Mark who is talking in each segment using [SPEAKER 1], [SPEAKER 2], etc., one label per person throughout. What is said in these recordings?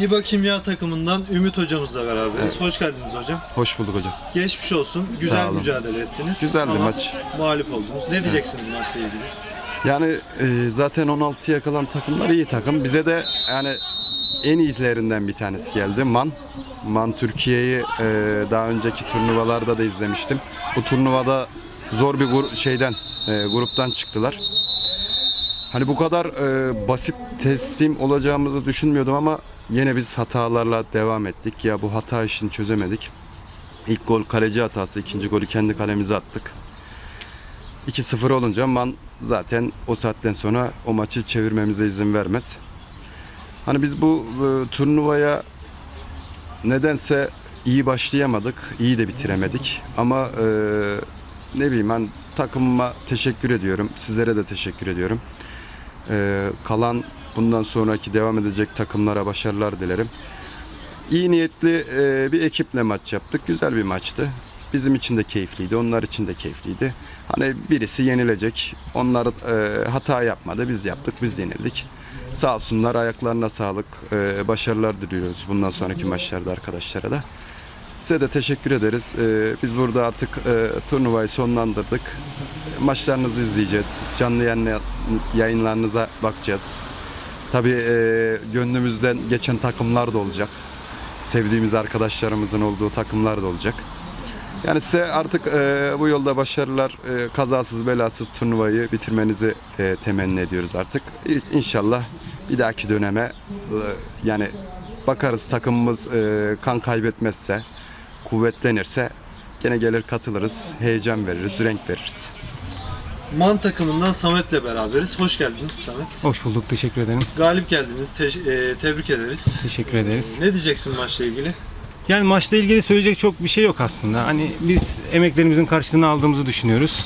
[SPEAKER 1] İBA Kimya takımından Ümit hocamızla beraberiz.
[SPEAKER 2] Evet.
[SPEAKER 1] Hoş geldiniz hocam.
[SPEAKER 2] Hoş bulduk hocam.
[SPEAKER 1] Geçmiş olsun. Güzel mücadele ettiniz.
[SPEAKER 2] Güzeldi
[SPEAKER 1] Ama
[SPEAKER 2] maç.
[SPEAKER 1] Mağlup oldunuz. Ne diyeceksiniz maçla ilgili?
[SPEAKER 2] Yani e, zaten 16'ya kalan takımlar iyi takım. Bize de yani en iyilerinden bir tanesi geldi. Man. Man Türkiye'yi e, daha önceki turnuvalarda da izlemiştim. Bu turnuvada zor bir gur- şeyden e, gruptan çıktılar. Hani bu kadar e, basit teslim olacağımızı düşünmüyordum ama yine biz hatalarla devam ettik. Ya bu hata işini çözemedik. İlk gol kaleci hatası, ikinci golü kendi kalemize attık. 2-0 olunca Man zaten o saatten sonra o maçı çevirmemize izin vermez. Hani biz bu e, turnuvaya nedense iyi başlayamadık, iyi de bitiremedik. Ama e, ne bileyim ben takımıma teşekkür ediyorum, sizlere de teşekkür ediyorum. E, kalan bundan sonraki devam edecek takımlara başarılar dilerim. İyi niyetli e, bir ekiple maç yaptık, güzel bir maçtı. Bizim için de keyifliydi, onlar için de keyifliydi. Hani birisi yenilecek. Onlar e, hata yapmadı. Biz yaptık. Biz yenildik. Sağ olsunlar. Ayaklarına sağlık. E, başarılar diliyoruz bundan sonraki maçlarda arkadaşlara da. Size de teşekkür ederiz. E, biz burada artık e, turnuvayı sonlandırdık. Maçlarınızı izleyeceğiz. Canlı yayın- yayınlarınıza bakacağız. Tabii e, gönlümüzden geçen takımlar da olacak. Sevdiğimiz arkadaşlarımızın olduğu takımlar da olacak. Yani size artık e, bu yolda başarılar, e, kazasız belasız turnuvayı bitirmenizi e, temenni ediyoruz artık. İnşallah bir dahaki döneme e, yani bakarız takımımız e, kan kaybetmezse, kuvvetlenirse gene gelir katılırız, heyecan veririz, renk veririz.
[SPEAKER 1] Man takımından Samet'le beraberiz. Hoş geldin Samet.
[SPEAKER 3] Hoş bulduk, teşekkür ederim.
[SPEAKER 1] Galip geldiniz. Te- e, tebrik ederiz.
[SPEAKER 3] Teşekkür ederiz.
[SPEAKER 1] Ne diyeceksin maçla ilgili?
[SPEAKER 3] Yani maçla ilgili söyleyecek çok bir şey yok aslında. Hani biz emeklerimizin karşılığını aldığımızı düşünüyoruz.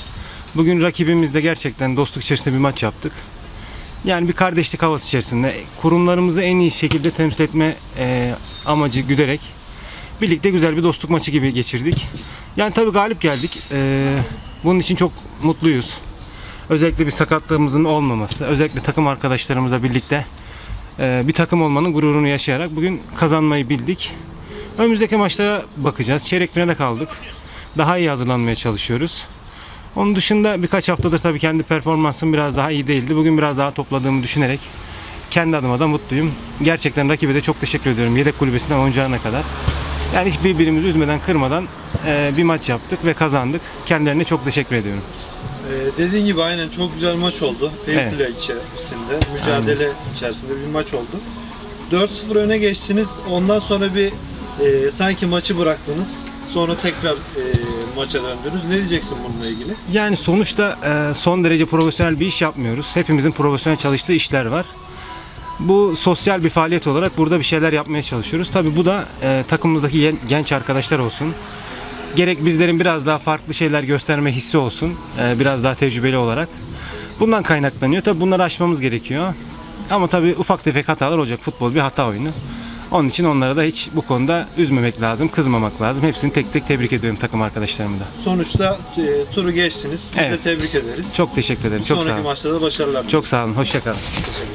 [SPEAKER 3] Bugün rakibimizle gerçekten dostluk içerisinde bir maç yaptık. Yani bir kardeşlik havası içerisinde kurumlarımızı en iyi şekilde temsil etme e, amacı güderek birlikte güzel bir dostluk maçı gibi geçirdik. Yani tabii galip geldik. E, bunun için çok mutluyuz. Özellikle bir sakatlığımızın olmaması, özellikle takım arkadaşlarımızla birlikte e, bir takım olmanın gururunu yaşayarak bugün kazanmayı bildik. Önümüzdeki maçlara bakacağız. Çeyrek finale kaldık. Daha iyi hazırlanmaya çalışıyoruz. Onun dışında birkaç haftadır tabii kendi performansım biraz daha iyi değildi. Bugün biraz daha topladığımı düşünerek kendi adıma da mutluyum. Gerçekten rakibe de çok teşekkür ediyorum. Yedek kulübesinden oyuncularına kadar. Yani hiç birbirimizi üzmeden, kırmadan e, bir maç yaptık ve kazandık. Kendilerine çok teşekkür ediyorum.
[SPEAKER 1] E, dediğin gibi aynen çok güzel maç oldu. Fair
[SPEAKER 3] Evet.
[SPEAKER 1] play içerisinde, mücadele içerisinde bir maç oldu. 4-0 öne geçtiniz. Ondan sonra bir e, sanki maçı bıraktınız. Sonra tekrar e, maça döndünüz. Ne diyeceksin bununla ilgili?
[SPEAKER 3] Yani sonuçta e, son derece profesyonel bir iş yapmıyoruz. Hepimizin profesyonel çalıştığı işler var. Bu sosyal bir faaliyet olarak burada bir şeyler yapmaya çalışıyoruz. Tabii bu da e, takımımızdaki gen- genç arkadaşlar olsun. Gerek bizlerin biraz daha farklı şeyler gösterme hissi olsun. e, biraz daha tecrübeli olarak. Bundan kaynaklanıyor. Tabii bunları aşmamız gerekiyor. Ama tabii ufak tefek hatalar olacak. Futbol bir hata oyunu. Onun için onlara da hiç bu konuda üzmemek lazım, kızmamak lazım. Hepsini tek tek tebrik ediyorum takım arkadaşlarımı da.
[SPEAKER 1] Sonuçta e, turu geçtiniz. Biz
[SPEAKER 3] Evet.
[SPEAKER 1] de tebrik ederiz.
[SPEAKER 3] Çok teşekkür ederim. Çok sağ
[SPEAKER 1] Sonraki
[SPEAKER 3] olun.
[SPEAKER 1] maçlarda başarılar.
[SPEAKER 3] Çok sağ olun. Hoşça kalın.
[SPEAKER 1] Teşekkür